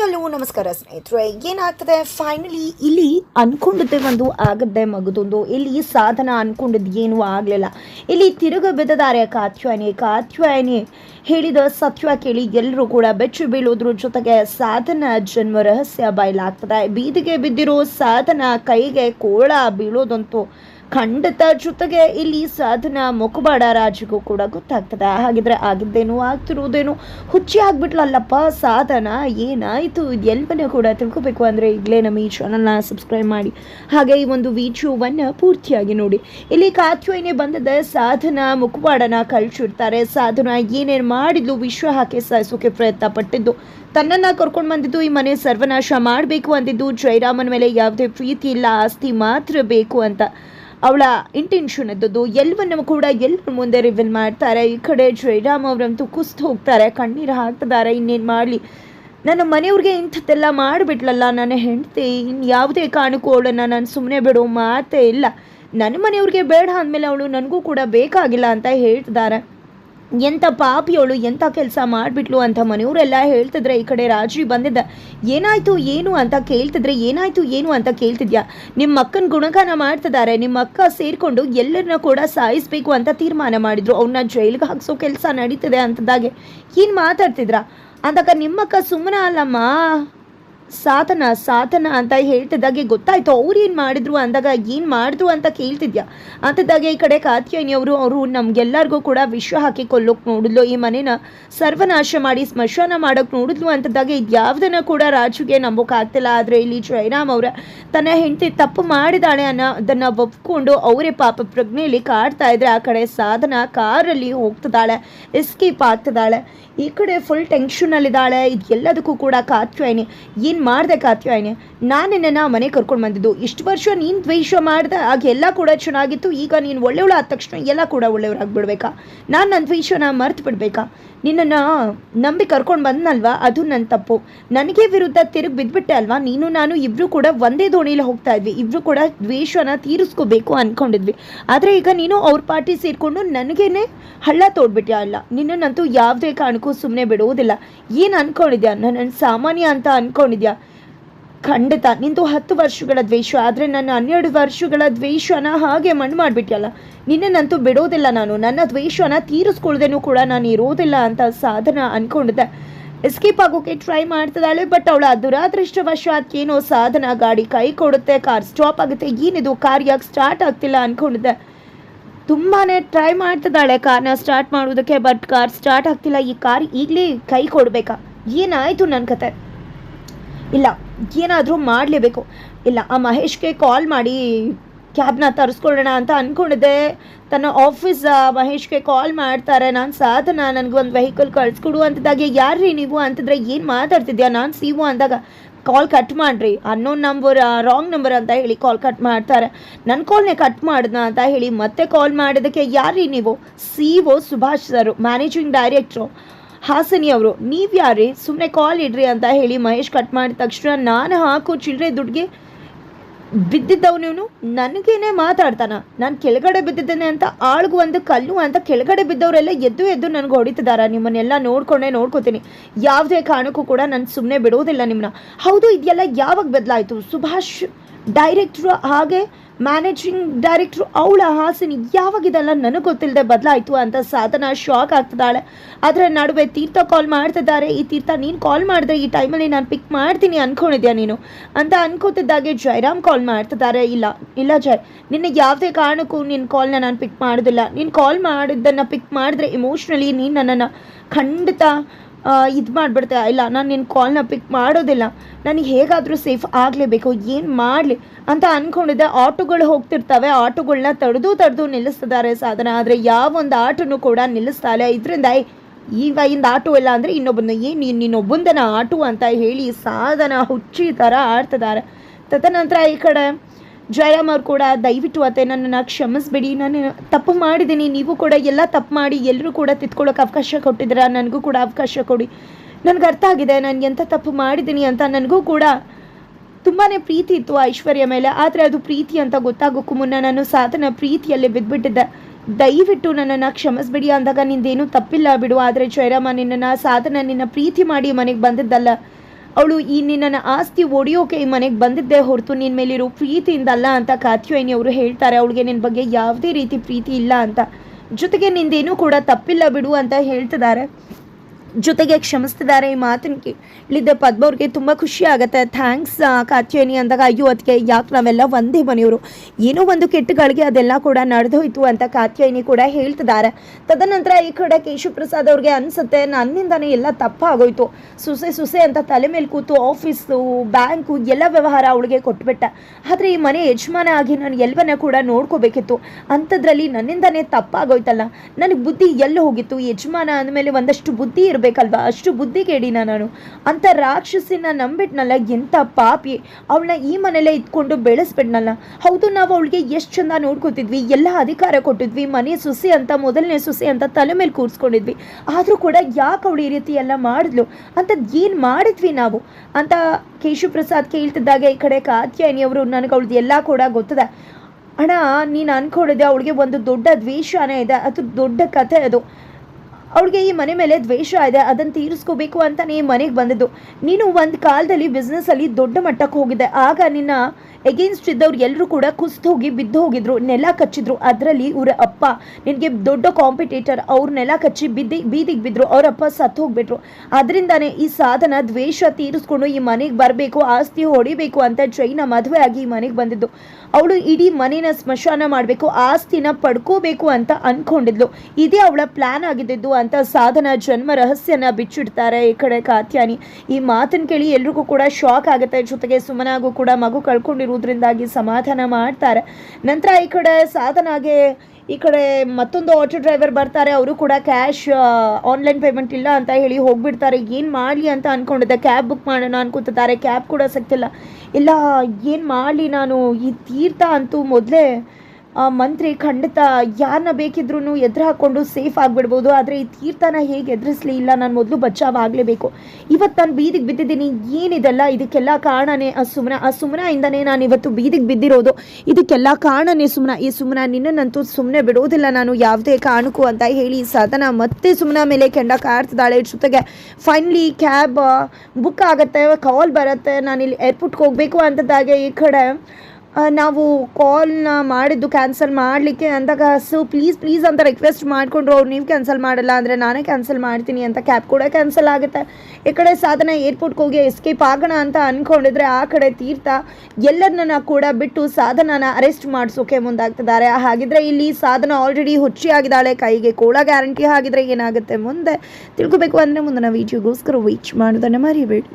Hello ನಮಸ್ಕಾರ ಸ್ನೇಹಿತರೆ, ಏನಾಗ್ತದೆ? ಫೈನಲಿ ಇಲ್ಲಿ ಅನ್ಕೊಂಡಿದ್ದೆ ಒಂದು ಆಗದ್ದೆ ಮಗದೊಂದು. ಇಲ್ಲಿ ಸಾಧನ ಅನ್ಕೊಂಡಿದ್ದು ಏನು ಆಗಲಿಲ್ಲ. ಇಲ್ಲಿ ತಿರುಗ ಬಿದ್ದಾರೆ ಕಾತ್ಯಾಯನಿ. ಕಾತ್ಯಾಯನಿ ಹೇಳಿದ ಸತ್ಯ ಕೇಳಿ ಎಲ್ಲರೂ ಕೂಡ ಬೆಚ್ಚು ಬೀಳೋದ್ರ ಜೊತೆಗೆ ಸಾಧನ ಜನ್ಮ ರಹಸ್ಯ ಬಯಲಾಗ್ತದೆ. ಬೀದಿಗೆ ಬಿದ್ದಿರೋ ಸಾಧನ ಕೈಗೆ ಕೋಳ ಬೀಳೋದಂತೂ ಖಂಡಿತ ಜೊತೆಗೆ ಇಲ್ಲಿ ಸಾಧನ ಮುಖಬಾಡ ರಾಜಿಗೂ ಕೂಡ ಗೊತ್ತಾಗ್ತದೆ. ಹಾಗಿದ್ರೆ ಆಗಿದ್ದೇನು ಆಗ್ತಿರೋದೇನು ಹುಚ್ಚಿ ಆಗ್ಬಿಟ್ಲಲ್ಲಪ್ಪ ಸಾಧನ, ಏನಾಯಿತು? ಎಲ್ಪನೆ ಕೂಡ ತಿಳ್ಕೊಬೇಕು ಅಂದರೆ ಈಗಲೇ ನಮ್ಮ ಈ ಚಾನಲ್ನ ಸಬ್ಸ್ಕ್ರೈಬ್ ಮಾಡಿ. ಹಾಗೆ ಈ ಒಂದು ವಿಡಿಯೋವನ್ನು ಪೂರ್ತಿಯಾಗಿ ನೋಡಿ. ಇಲ್ಲಿ ಕಾತ್ಯುಯನೆ ಬಂದದ, ಸಾಧನ ಮುಖವಾಡನ ಕಳ್ಸಿಡ್ತಾರೆ ಸಾಧನ ಏನೇನು ಮಾಡಿದ್ಲು, ವಿಶ್ವ ಹಾಕಿ ಸಾಯಿಸೋಕೆ ಪ್ರಯತ್ನ ಪಟ್ಟಿದ್ದು ತನ್ನನ್ನು ಕರ್ಕೊಂಡು ಬಂದಿದ್ದು, ಈ ಮನೆ ಸರ್ವನಾಶ ಮಾಡಬೇಕು ಅಂದಿದ್ದು. ಜಯರಾಮನ ಮೇಲೆ ಯಾವುದೇ ಪ್ರೀತಿ ಇಲ್ಲ, ಆಸ್ತಿ ಮಾತ್ರ ಬೇಕು ಅಂತ. ಅವಳ ಇಂಟೆನ್ಷನ್ ಇದ್ದದ್ದು. ಎಲ್ಲವನ್ನು ಕೂಡ ಎಲ್ಲರ ಮುಂದೆ ರಿವೀಲ್ ಮಾಡ್ತಾರೆ. ಈ ಕಡೆ ಜಯರಾಮ್ ಅವರಂತೂ ಕುಸ್ತು ಹೋಗ್ತಾರೆ, ಕಣ್ಣೀರು ಹಾಕ್ತಿದ್ದಾರೆ, ಇನ್ನೇನು ಮಾಡಲಿ? ನನ್ನ ಮನೆಯವ್ರಿಗೆ ಇಂಥದ್ದೆಲ್ಲ ಮಾಡಿಬಿಟ್ಲಲ್ಲ ನನ್ನ ಹೆಂಡತಿ. ಇನ್ನು ಯಾವುದೇ ಕಾರಣಕ್ಕೂ ಅವಳನ್ನು ನಾನು ಸುಮ್ಮನೆ ಬಿಡೋ ಮಾತೇ ಇಲ್ಲ. ನನ್ನ ಮನೆಯವ್ರಿಗೆ ಬೇಡ ಅಂದಮೇಲೆ ಅವಳು ನನಗೂ ಕೂಡ ಬೇಕಾಗಿಲ್ಲ ಅಂತ ಹೇಳ್ತಿದ್ದಾರೆ. ಎಂಥ ಪಾಪಿಯೋಳು ಎಂಥ ಕೆಲಸ ಮಾಡಿಬಿಟ್ಲು ಅಂತ ಮನೆಯವರೆಲ್ಲ ಹೇಳ್ತಿದ್ರೆ ಈ ಕಡೆ ರಾಜಿ ಬಂದಿದ್ದ, ಏನಾಯಿತು, ಏನು ಅಂತ ಕೇಳ್ತಿದ್ರೆ, ಏನಾಯಿತು, ಏನು ಅಂತ ಕೇಳ್ತಿದ್ಯಾ? ನಿಮ್ಮ ಅಕ್ಕನ ಗುಣಗಾನ ಮಾಡ್ತಿದ್ದಾರೆ ನಿಮ್ಮ ಅಕ್ಕ ಸೇರಿಕೊಂಡು ಎಲ್ಲರನ್ನ ಕೂಡ ಸಾಯಿಸ್ಬೇಕು ಅಂತ ತೀರ್ಮಾನ ಮಾಡಿದ್ರು. ಅವನ್ನ ಜೈಲಿಗೆ ಹಾಕ್ಸೋ ಕೆಲಸ ನಡೀತಿದೆ ಅಂತದಾಗೆ. ಏನು ಮಾತಾಡ್ತಿದ್ರ? ಅಂದಾಗ ನಿಮ್ಮಕ್ಕ ಸುಮ್ಮನ ಅಲ್ಲಮ್ಮ. ಸಾಧನ ಸಾಧನ ಅಂತ ಹೇಳ್ತಿದ್ದಾಗೆ ಗೊತ್ತಾಯ್ತು. ಅವ್ರು ಏನು ಮಾಡಿದ್ರು ಅಂದಾಗ ಏನು ಮಾಡಿದ್ರು ಅಂತ ಕೇಳ್ತಿದ್ಯಾ? ಅಂಥದ್ದಾಗೆ ಈ ಕಡೆ ಕಾತ್ಯಾಯಿನಿ ಅವರು ನಮ್ಗೆಲ್ಲರಿಗೂ ಕೂಡ ವಿಷ ಹಾಕಿ ಕೊಲ್ಲೋಕೆ ನೋಡಿದ್ಲು. ಈ ಮನೇನ ಸರ್ವನಾಶ ಮಾಡಿ ಸ್ಮಶಾನ ಮಾಡೋಕೆ ನೋಡಿದ್ಲು ಅಂಥದ್ದಾಗೆ ಇದ್ಯಾವುದನ್ನ ಕೂಡ ರಾಜುಗೆ ನಂಬೋಕ್ಕಾಗ್ತಿಲ್ಲ ಆದರೆ ಇಲ್ಲಿ ಜಯರಾಮ್ ಅವರ ತನ್ನ ಹೆಂಡತಿ ತಪ್ಪು ಮಾಡಿದಾಳೆ ಅನ್ನೋ ಅದನ್ನು ಒಪ್ಕೊಂಡು ಅವರೇ ಪಾಪ ಪ್ರಜ್ಞೆಯಲ್ಲಿ ಕಾಡ್ತಾ ಇದ್ರೆ ಆ ಕಡೆ ಸಾಧನ ಕಾರಲ್ಲಿ ಹೋಗ್ತಿದ್ದಾಳೆ ಎಸ್ಕೇಪ್ ಆಗ್ತಿದ್ದಾಳೆ. ಈ ಕಡೆ ಫುಲ್ ಟೆನ್ಷನಲ್ಲಿದ್ದಾಳೆ ಇದು ಎಲ್ಲದಕ್ಕೂ ಕೂಡ ಕಾತ್ಯಾಯಿನಿ. ಏನು ಮಾಡಿದೆ ಕಾತ್ಯಾಯಿನಿ? ನಾನು ನಿನ್ನನ್ನು ಮನೆ ಕರ್ಕೊಂಡು ಬಂದಿದ್ದು. ಇಷ್ಟು ವರ್ಷ ನೀನು ದ್ವೇಷ ಮಾಡಿದೆ, ಆಗ ಎಲ್ಲ ಕೂಡ ಚೆನ್ನಾಗಿತ್ತು. ಈಗ ನೀನು ಒಳ್ಳೆಯವಳು ಆದ ತಕ್ಷಣ ಎಲ್ಲ ಕೂಡ ಒಳ್ಳೆಯವರಾಗ್ಬಿಡ್ಬೇಕಾ ನಾನು ನನ್ನ ದ್ವೇಷನ ಮರೆತು ಬಿಡ್ಬೇಕಾ? ನಿನ್ನನ್ನು ನಂಬಿ ಕರ್ಕೊಂಡು ಬಂದನಲ್ವಾ? ಅದು ನನ್ನ ತಪ್ಪು. ನನಗೆ ವಿರುದ್ಧ ತಿರುಗಿ ಬಿದ್ದುಬಿಟ್ಟೆ ಅಲ್ವಾ? ನೀನು ನಾನು ಇಬ್ಬರು ಕೂಡ ಒಂದೇ ದೋಣಿಯಲ್ಲಿ ಹೋಗ್ತಾ ಇದ್ವಿ. ಇಬ್ಬರು ಕೂಡ ದ್ವೇಷನ ತೀರಿಸ್ಕೋಬೇಕು ಅಂದ್ಕೊಂಡಿದ್ವಿ ಆದರೆ ಈಗ ನೀನು ಅವ್ರ ಪಾರ್ಟಿ ಸೇರಿಕೊಂಡು ನನಗೇನೆ ಹಳ್ಳ ತೋಡ್ಬಿಟ್ಟೆ ಅಲ್ಲ ನಿನ್ನನ್ನಂತೂ ಯಾವುದೇ ಕಾರಣಕ್ಕೂ ಸುಮ್ಮನೆ ಬಿಡುವುದಿಲ್ಲ. ಏನು ಅನ್ಕೊಂಡಿದ್ಯಾ? ನನ್ನನ್ನು ಸಾಮಾನ್ಯ ಅಂತ ಅನ್ಕೊಂಡಿದ್ಯಾ? ಖಂಡಿತ. ನಿಂದು ಹತ್ತು ವರ್ಷಗಳ ದ್ವೇಷ, ಆದರೆ ನನ್ನ ಹನ್ನೆರಡು ವರ್ಷಗಳ ದ್ವೇಷನ ಹಾಗೆ ಮಣ್ಣು ಮಾಡಿಬಿಟ್ಟಿಯಲ್ಲ ನಿನ್ನನ್ನಂತೂ ಬಿಡೋದಿಲ್ಲ ನಾನು. ನನ್ನ ದ್ವೇಷನ ತೀರಿಸ್ಕೊಳ್ದೇನೂ ಕೂಡ ನಾನು ಇರೋದಿಲ್ಲ ಅಂತ ಸಾಧನ ಅನ್ಕೊಂಡಿದ್ದೆ. ಎಸ್ಕೇಪ್ ಆಗೋಕೆ ಟ್ರೈ ಮಾಡ್ತಿದ್ದಾಳೆ ಬಟ್ ಅವಳ ದುರಾದೃಷ್ಟವಶಾತ್ ಏನೋ ಸಾಧನ ಗಾಡಿ ಕೈ ಕೊಡುತ್ತೆ ಕಾರ್ ಸ್ಟಾಪ್ ಆಗುತ್ತೆ, ಏನಿದು ಕಾರ್ ಯಾಕೆ ಸ್ಟಾರ್ಟ್ ಆಗ್ತಿಲ್ಲ ಅನ್ಕೊಂಡಿದ್ದೆ? ತುಂಬಾ ಟ್ರೈ ಮಾಡ್ತಿದ್ದಾಳೆ ಕಾರ್ನ ಸ್ಟಾರ್ಟ್ ಮಾಡೋದಕ್ಕೆ ಬಟ್ ಕಾರ್ ಸ್ಟಾರ್ಟ್ ಆಗ್ತಿಲ್ಲ. ಈ ಕಾರ್ ಈಗಲೇ ಕೈ ಕೊಡಬೇಕಾ? ಏನಾಯಿತು ನನ್ನ ಕತೆ? ಇಲ್ಲ, ಏನಾದರೂ ಮಾಡಲೇಬೇಕು. ಇಲ್ಲ, ಆ ಮಹೇಶ್ಗೆ ಕಾಲ್ ಮಾಡಿ ಕ್ಯಾಬ್ನ ತರಿಸ್ಕೊಳ್ಳೋಣ ಅಂತ ಅಂದ್ಕೊಂಡಿದ್ದೆ ತನ್ನ ಆಫೀಸ್ ಮಹೇಶ್ಗೆ ಕಾಲ್ ಮಾಡ್ತಾರೆ. ನಾನು ಸಾಧನ, ನನಗೆ ಒಂದು ವೆಹಿಕಲ್ ಕಳಿಸ್ಕೊಡು ಅಂತಿದ್ದಾಗೆ, ಯಾರ್ರೀ ನೀವು? ಅಂತಿದ್ರೆ, ಏನು ಮಾತಾಡ್ತಿದ್ಯಾ? ನಾನು ಸಿವು ಅಂದಾಗ ಕಾಲ್ ಕಟ್ ಮಾಡಿರಿ. ಅನ್ನೋ ನಂಬರ್ ರಾಂಗ್ ನಂಬರ್ ಅಂತ ಹೇಳಿ ಕಾಲ್ ಕಟ್ ಮಾಡ್ತಾರೆ. ನನ್ನ ಕಾಲ್ನೇ ಕಟ್ ಮಾಡಿದ್ನ ಅಂತ ಹೇಳಿ ಮತ್ತೆ ಕಾಲ್ ಮಾಡಿದ್ದಕ್ಕೆ, ಯಾರ್ರೀ ನೀವು? C O Subhash sir managing director ಹಾಸನಿ ಅವರು ನೀವು ಯಾರೇ ಸುಮ್ಮನೆ ಕಾಲ್ ಇಡ್ರಿ ಅಂತ ಹೇಳಿ ಮಹೇಶ್ ಕಟ್ ಮಾಡಿದ ತಕ್ಷಣ ನಾನು ಹಾಕೋ ಚಿಲ್ಲರೆ ದುಡ್ಡಿಗೆ ಬಿದ್ದಿದ್ದವನು ನನಗೇನೆ ಮಾತಾಡ್ತಾನ. ನಾನು ಕೆಳಗಡೆ ಬಿದ್ದಿದ್ದೇನೆ ಅಂತ, ಆಳ್ಗು ಒಂದು, ಕಲ್ಲು ಅಂತ ಕೆಳಗಡೆ ಬಿದ್ದವರೆಲ್ಲ ಎದ್ದು ಎದ್ದು ನನಗೆ ಹೊಡಿತಿದಾರ ನಿಮ್ಮನ್ನೆಲ್ಲ ನೋಡ್ಕೊಂಡೇ ನೋಡ್ಕೋತೀನಿ. ಯಾವುದೇ ಕಾರಣಕ್ಕೂ ಕೂಡ ನಾನು ಸುಮ್ಮನೆ ಬಿಡೋದಿಲ್ಲ ನಿಮ್ಮನ್ನ ಹೌದು ಇದೆಲ್ಲ ಯಾವಾಗ ಬದಲಾಯಿತು? ಸುಭಾಷ್ ಡೈರೆಕ್ಟ್ರು ಹಾಗೆ ಮ್ಯಾನೇಜಿಂಗ್ ಡೈರೆಕ್ಟ್ರು ಅವಳ ಹಾಸನ ಯಾವಾಗ ಇದೆಲ್ಲ ನನಗೆ ಗೊತ್ತಿಲ್ಲದೆ ಬದಲಾಯಿತು ಅಂತ ಸಾಧನ ಶಾಕ್ ಆಗ್ತಿದ್ದಾಳೆ. ಅದರ ನಡುವೆ ತೀರ್ಥ ಕಾಲ್ ಮಾಡ್ತಿದ್ದಾರೆ. ಈ ತೀರ್ಥ, ನೀನು ಕಾಲ್ ಮಾಡಿದ್ರೆ ಈ ಟೈಮಲ್ಲಿ ನಾನು ಪಿಕ್ ಮಾಡ್ತೀನಿ ಅಂದ್ಕೊಂಡಿದ್ಯಾ ನೀನು? ಅಂತ ಅನ್ಕೋತಿದ್ದಾಗೆ ಜಯರಾಮ್ ಕಾಲ್ ಮಾಡ್ತಿದ್ದಾರೆ. ಇಲ್ಲ ಇಲ್ಲ ಜಯ್ ನಿನ್ನ ಯಾವುದೇ ಕಾರಣಕ್ಕೂ ನಿನ್ನ ಕಾಲ್ನ ನಾನು ಪಿಕ್ ಮಾಡೋದಿಲ್ಲ. ನೀನು ಕಾಲ್ ಮಾಡಿದ್ದನ್ನು ಪಿಕ್ ಮಾಡಿದ್ರೆ ಇಮೋಷ್ನಲಿ ನೀನು ನನ್ನನ್ನು ಖಂಡಿತ ಇದು ಮಾಡಿಬಿಡ್ತೆ. ಇಲ್ಲ, ನಾನು ನಿನ್ನ ಕಾಲ್ನ ಪಿಕ್ ಮಾಡೋದಿಲ್ಲ. ನನಗೆ ಹೇಗಾದರೂ ಸೇಫ್ ಆಗಲೇಬೇಕು. ಏನು ಮಾಡಲಿ? ಅಂತ ಅಂದ್ಕೊಂಡಿದ್ದೆ ಆಟೋಗಳು ಹೋಗ್ತಿರ್ತವೆ. ಆಟೋಗಳನ್ನ ತಡೆದು ತಡೆದು ನಿಲ್ಲಿಸ್ತಿದ್ದಾರೆ ಸಾಧನ. ಆದರೆ ಯಾವೊಂದು ಆಟೋನು ಕೂಡ ನಿಲ್ಲಿಸ್ತಾ ಇಲ್ಲ. ಇದರಿಂದ ಈಗ ಇಂದ ಆಟೋ ಇಲ್ಲ ಅಂದರೆ ಇನ್ನೊಬ್ಬನ ಏನು ನೀನು ನೀನೊಬ್ಬಂದನ ಆಟೋ ಅಂತ ಹೇಳಿ ಸಾಧನ ಹುಚ್ಚಿ ಥರ ಆಡ್ತಿದ್ದಾರೆ ತದನಂತರ ಈ ಕಡೆ ಜಯರಾಮ್ ಅವ್ರು ಕೂಡ ದಯವಿಟ್ಟು ಅತ್ತೆ, ನನ್ನನ್ನು ಕ್ಷಮಿಸ್ಬಿಡಿ ನಾನು ತಪ್ಪು ಮಾಡಿದ್ದೀನಿ, ನೀವು ಕೂಡ ಎಲ್ಲ ತಪ್ಪು ಮಾಡಿ, ಎಲ್ಲರೂ ಕೂಡ ತಿತ್ಕೊಳ್ಳೋಕೆ ಅವಕಾಶ ಕೊಟ್ಟಿದ್ದೀರಾ, ನನಗೂ ಕೂಡ ಅವಕಾಶ ಕೊಡಿ. ನನಗೆ ಅರ್ಥ ಆಗಿದೆ ನಾನು ಎಂಥ ತಪ್ಪು ಮಾಡಿದ್ದೀನಿ ಅಂತ, ನನಗೂ ಕೂಡ ತುಂಬಾ ಪ್ರೀತಿ ಇತ್ತು ಐಶ್ವರ್ಯ ಮೇಲೆ, ಆದರೆ ಅದು ಪ್ರೀತಿ ಅಂತ ಗೊತ್ತಾಗೋಕ್ಕೂ ಮುನ್ನ ನಾನು ಸಾಧನ ಪ್ರೀತಿಯಲ್ಲಿ ಬಿದ್ದುಬಿಟ್ಟಿದ್ದೆ ದಯವಿಟ್ಟು ನನ್ನನ್ನು ಕ್ಷಮಿಸ್ಬಿಡಿ ಅಂದಾಗ ನಿಂದೇನು ತಪ್ಪಿಲ್ಲ ಬಿಡು, ಆದರೆ ಜಯರಾಮ ನಿನ್ನನ್ನು ಸಾಧನ, ನಿನ್ನ ಪ್ರೀತಿ ಮಾಡಿ ಮನೆಗೆ ಬಂದಿದ್ದಲ್ಲ. ಅವಳು, ಈ ನಿನ್ನ ಆಸ್ತಿ ಒಡೆಯೋಕೆ ಈ ಮನೆಗೆ ಬಂದಿದ್ದೆ ಹೊರತು ನಿನ್ನ ಮೇಲಿರೋ ಪ್ರೀತಿಯಿಂದ ಅಲ್ಲ ಅಂತ ಕಾತ್ಯಾಯಿನಿ ಅವರು ಹೇಳ್ತಾರೆ. ಅವಳಿಗೆ ನಿನ್ನ ಬಗ್ಗೆ ಯಾವುದೇ ರೀತಿ ಪ್ರೀತಿ ಇಲ್ಲ ಅಂತ. ಜೊತೆಗೆ ನಿಂದೇನೂ ಕೂಡ ತಪ್ಪಿಲ್ಲ ಬಿಡು ಅಂತ ಹೇಳ್ತಿದ್ದಾರೆ. ಜೊತೆಗೆ ಕ್ಷಮಿಸ್ತಿದ್ದಾರೆ ಈ ಮಾತಿನ ಕೇಳಿದ್ದೆ ಪದ್ಮ ಅವ್ರಿಗೆ ತುಂಬ ಖುಷಿ ಆಗುತ್ತೆ. ಥ್ಯಾಂಕ್ಸ್ ಕಾತ್ಯಾಯಿನಿ ಅಂದಾಗ ಅಯ್ಯೋ ಅದಕ್ಕೆ ಯಾಕೆ ನಾವೆಲ್ಲ ಒಂದೇ ಮನೆಯವರು? ಏನೋ ಒಂದು ಕೆಟ್ಟಗಳಿಗೆ ಅದೆಲ್ಲ ಕೂಡ ನಡೆದೋಯ್ತು ಅಂತ ಕಾತ್ಯಾಯಿನಿ ಕೂಡ ಹೇಳ್ತಿದ್ದಾರೆ. ತದನಂತರ ಈ ಕಡೆ ಕೇಶವ ಪ್ರಸಾದ್ ಅವ್ರಿಗೆ ಅನಿಸುತ್ತೆ, ನನ್ನಿಂದಾನೇ ಎಲ್ಲ ತಪ್ಪಾಗೋಯ್ತು. ಸುಸೆ ಸುಸೆ ಅಂತ ತಲೆ ಮೇಲೆ ಕೂತು ಆಫೀಸು ಬ್ಯಾಂಕು ಎಲ್ಲ ವ್ಯವಹಾರ ಅವಳಿಗೆ ಕೊಟ್ಬಿಟ್ಟೆ. ಆದರೆ ಈ ಮನೆ ಯಜಮಾನ ಆಗಿ ನಾನು ಎಲ್ಲವನ್ನ ಕೂಡ ನೋಡ್ಕೋಬೇಕಿತ್ತು. ಅಂಥದ್ರಲ್ಲಿ ನನ್ನಿಂದಾನೇ ತಪ್ಪಾಗೋಯ್ತಲ್ಲ. ನನಗೆ ಬುದ್ಧಿ ಎಲ್ಲ ಹೋಗಿತ್ತು. ಯಜಮಾನ ಅಂದಮೇಲೆ ಒಂದಷ್ಟು ಬುದ್ಧಿ ಇರಬೇಕಲ್ವಾ ಅಷ್ಟು ಬುದ್ಧಿ ನಾನು. ಅಂತ ರಾಕ್ಷಸಿನ ನಂಬಿಟ್ನಲ್ಲ ಎಂಥ ಪಾಪಿ. ಅವಳನ್ನ ಈ ಮನೇಲೇ ಇದ್ಕೊಂಡು ಬೆಳೆಸ್ಬಿಟ್ನಲ್ಲ. ಹೌದು, ನಾವು ಅವಳಿಗೆ ಎಷ್ಟು ಚಂದ ನೋಡ್ಕೊತಿದ್ವಿ, ಎಲ್ಲ ಅಧಿಕಾರ ಕೊಟ್ಟಿದ್ವಿ, ಮನೆ ಸುಸಿ ಅಂತ, ಮೊದಲನೇ ಸುಸಿ ಅಂತ ತಲೆ ಮೇಲೆ ಕೂರಿಸ್ಕೊಂಡಿದ್ವಿ. ಆದರೂ ಕೂಡ ಯಾಕೆ ಅವಳು ಈ ರೀತಿ ಎಲ್ಲ ಮಾಡಿದ್ಲು? ಅಂಥದ್ದು ಏನು ಮಾಡಿದ್ವಿ ನಾವು? ಅಂತ ಕೇಶು ಪ್ರಸಾದ್ ಕೇಳ್ತಿದ್ದಾಗ, ಈ ಕಡೆ ಕಾತ್ಯಾಯಿನಿಯವರು ನನಗೆ ಅವಳದ್ದು ಎಲ್ಲ ಕೂಡ ಗೊತ್ತದೆ. ಅಣ್ಣ, ನೀನು ಅನ್ಕೊಂಡಿದ್ದೆ ಅವಳಿಗೆ ಒಂದು ದೊಡ್ಡ ದ್ವೇಷನೇ ಇದೆ. ಅದು ದೊಡ್ಡ ಕಥೆ ಅದು. ಅವಳಿಗೆ ಈ ಮನೆ ಮೇಲೆ ದ್ವೇಷ ಇದೆ, ಅದನ್ನು ತೀರಿಸ್ಕೋಬೇಕು ಅಂತಾನೆ ಮನೆಗೆ ಬಂದಿದ್ದು. ನೀನು ಒಂದು ಕಾಲದಲ್ಲಿ ಬಿಸ್ನೆಸ್ಸಲ್ಲಿ ದೊಡ್ಡ ಮಟ್ಟಕ್ಕೆ ಹೋಗಿದ್ದೆ. ಆಗ ನಿನ್ನ ಎಗೇನ್ಸ್ಟ್ ಇದ್ದವ್ರು ಎಲ್ಲರೂ ಕೂಡ ಕುಸ್ದು ಹೋಗಿ, ಬಿದ್ದು ಹೋಗಿದ್ರು, ನೆಲ ಕಚ್ಚಿದ್ರು. ಅದರಲ್ಲಿ ಇವರ ಅಪ್ಪ, ನಿನಗೆ ದೊಡ್ಡ ಕಾಂಪಿಟೇಟರ್ ಅವ್ರ ನೆಲ ಕಚ್ಚಿ ಬಿದ್ದಿ, ಬೀದಿಗೆ ಬಿದ್ದರು ಅವ್ರ ಅಪ್ಪ ಸತ್ತು ಹೋಗ್ಬಿಟ್ರು. ಅದರಿಂದಾನೇ ಈ ಸಾಧನ ದ್ವೇಷ ತೀರಿಸ್ಕೊಂಡು ಈ ಮನೆಗೆ ಬರಬೇಕು, ಆಸ್ತಿ ಹೊಡಿಬೇಕು ಅಂತ ಜೈನ ಮದುವೆ ಆಗಿ ಈ ಮನೆಗೆ ಬಂದಿದ್ದು. ಅವಳು ಇಡೀ ಮನೇನ ಸ್ಮಶಾನ ಮಾಡಬೇಕು, ಆಸ್ತಿನ ಪಡ್ಕೋಬೇಕು ಅಂತ ಅನ್ಕೊಂಡಿದ್ಲು. ಇದೇ ಅವಳ ಪ್ಲಾನ್ ಆಗಿದ್ದು ಅಂತ ಸಾಧನ ಜನ್ಮ ರಹಸ್ಯನ ಬಿಚ್ಚಿಡ್ತಾರೆ ಈ ಕಡೆ ಕಾತ್ಯಾನಿ. ಈ ಮಾತನ್ನು ಕೇಳಿ ಎಲ್ರಿಗೂ ಕೂಡ ಶಾಕ್ ಆಗುತ್ತೆ. ಜೊತೆಗೆ ಸುಮನಾಗೂ ಕೂಡ ಮಗು ಕಳ್ಕೊಂಡಿರೋದ್ರಿಂದಾಗಿ ಸಮಾಧಾನ ಮಾಡ್ತಾರೆ. ನಂತರ ಈ ಕಡೆ ಸಾಧನಾಗೆ ಈ ಕಡೆ ಮತ್ತೊಂದು ಆಟೋ ಡ್ರೈವರ್ ಬರ್ತಾರೆ. ಅವರು ಕೂಡ ಕ್ಯಾಶ್ ಆನ್ಲೈನ್ ಪೇಮೆಂಟ್ ಇಲ್ಲ ಅಂತ ಹೇಳಿ ಹೋಗ್ಬಿಡ್ತಾರೆ. ಏನು ಮಾಡಲಿ ಅಂತ ಅಂದ್ಕೊಂಡಿದ್ದೆ ಕ್ಯಾಬ್ ಬುಕ್ ಮಾಡೋಣ ಅನ್ಕೊತಿದ್ದಾರೆ. ಕ್ಯಾಬ್ ಕೂಡ ಸಿಗ್ತಿಲ್ಲ. ಇಲ್ಲ, ಏನು ಮಾಡಲಿ ನಾನು? ಈ ತೀರ್ಥ ಅಂತೂ ಮೊದಲೇ ಮಂತ್ರಿ ಖಂಡಿತ ಯಾರನ್ನ ಬೇಕಿದ್ರೂ ಎದುರು ಹಾಕ್ಕೊಂಡು ಸೇಫ್ ಆಗಿಬಿಡ್ಬೋದು, ಆದರೆ ಈ ತೀರ್ಥನ ಹೇಗೆ ಎದುರಿಸ್ಲಿ? ಇಲ್ಲ, ನಾನು ಮೊದಲು ಬಚಾವ್ ಆಗಲೇಬೇಕು. ಇವತ್ತು ನಾನು ಬೀದಿಗೆ ಬಿದ್ದಿದ್ದೀನಿ, ಏನಿದೆಲ್ಲ? ಇದಕ್ಕೆಲ್ಲ ಕಾರಣನೇ ಆ ಸುಮ್ನ. ಆ ಸುಮ್ನೆಯಿಂದನೇ ನಾನು ಇವತ್ತು ಬೀದಿಗೆ ಬಿದ್ದಿರೋದು. ಇದಕ್ಕೆಲ್ಲ ಕಾರಣನೇ ಸುಮ್ನ. ಈ ಸುಮ್ನ ನಿನ್ನನ್ನಂತೂ ಸುಮ್ಮನೆ ಬಿಡೋದಿಲ್ಲ ನಾನು, ಯಾವುದೇ ಕಾರಣಕ್ಕೂ ಅಂತ ಹೇಳಿ ಸಾಧನ ಮತ್ತೆ ಸುಮ್ನ ಮೇಲೆ ಕೆಂಡ ಕಾಡ್ತಿದ್ದಾಳೆ ಜೊತೆಗೆ ಫೈನಲಿ ಕ್ಯಾಬ್ ಬುಕ್ ಆಗುತ್ತೆ ಕಾಲ್ ಬರುತ್ತೆ. ನಾನು ಇಲ್ಲಿ ಏರ್ಪೋರ್ಟ್ಗೆ ಹೋಗಬೇಕು ಅಂತದಾಗೆ ಈ ಕಡೆ. ನಾವು ಕಾಲ್ನ ಮಾಡಿದ್ದು ಕ್ಯಾನ್ಸಲ್ ಮಾಡಲಿಕ್ಕೆ ಅಂದಾಗ ಸೊ ಪ್ಲೀಸ್ ಪ್ಲೀಸ್ ಅಂತ ರಿಕ್ವೆಸ್ಟ್ ಮಾಡಿಕೊಂಡ್ರು ಅವ್ರು, ನೀವು ಕ್ಯಾನ್ಸಲ್ ಮಾಡಲ್ಲ ಅಂದರೆ ನಾನೇ ಕ್ಯಾನ್ಸಲ್ ಮಾಡ್ತೀನಿ ಅಂತ ಕ್ಯಾಬ್ ಕೂಡ ಕ್ಯಾನ್ಸಲ್ ಆಗುತ್ತೆ. ಈ ಕಡೆ ಸಾಧನ ಏರ್ಪೋರ್ಟ್ಗೆ ಹೋಗಿ ಎಸ್ಕೇಪ್ ಆಗೋಣ ಅಂತ ಅಂದ್ಕೊಂಡಿದ್ರೆ ಆ ಕಡೆ ತೀರ್ಥ ಎಲ್ಲರನ್ನ ಕೂಡ ಬಿಟ್ಟು ಸಾಧನನ ಅರೆಸ್ಟ್ ಮಾಡಿಸೋಕೆ ಮುಂದಾಗ್ತಿದ್ದಾರೆ. ಹಾಗಿದ್ರೆ ಇಲ್ಲಿ ಸಾಧನ ಆಲ್ರೆಡಿ ಹುಚ್ಚಿಯಾಗಿದ್ದಾಳೆ ಕೈಗೆ ಕೋಳ ಗ್ಯಾರಂಟಿ ಆಗಿದ್ರೆ ಏನಾಗುತ್ತೆ ಮುಂದೆ ತಿಳ್ಕೊಬೇಕು ಅಂದರೆ ಮುಂದಿನ ವೀಡಿಯೋಗೋಸ್ಕರ ವೀಚ್ ಮಾಡೋದನ್ನು ಮರಿಬೇಡಿ.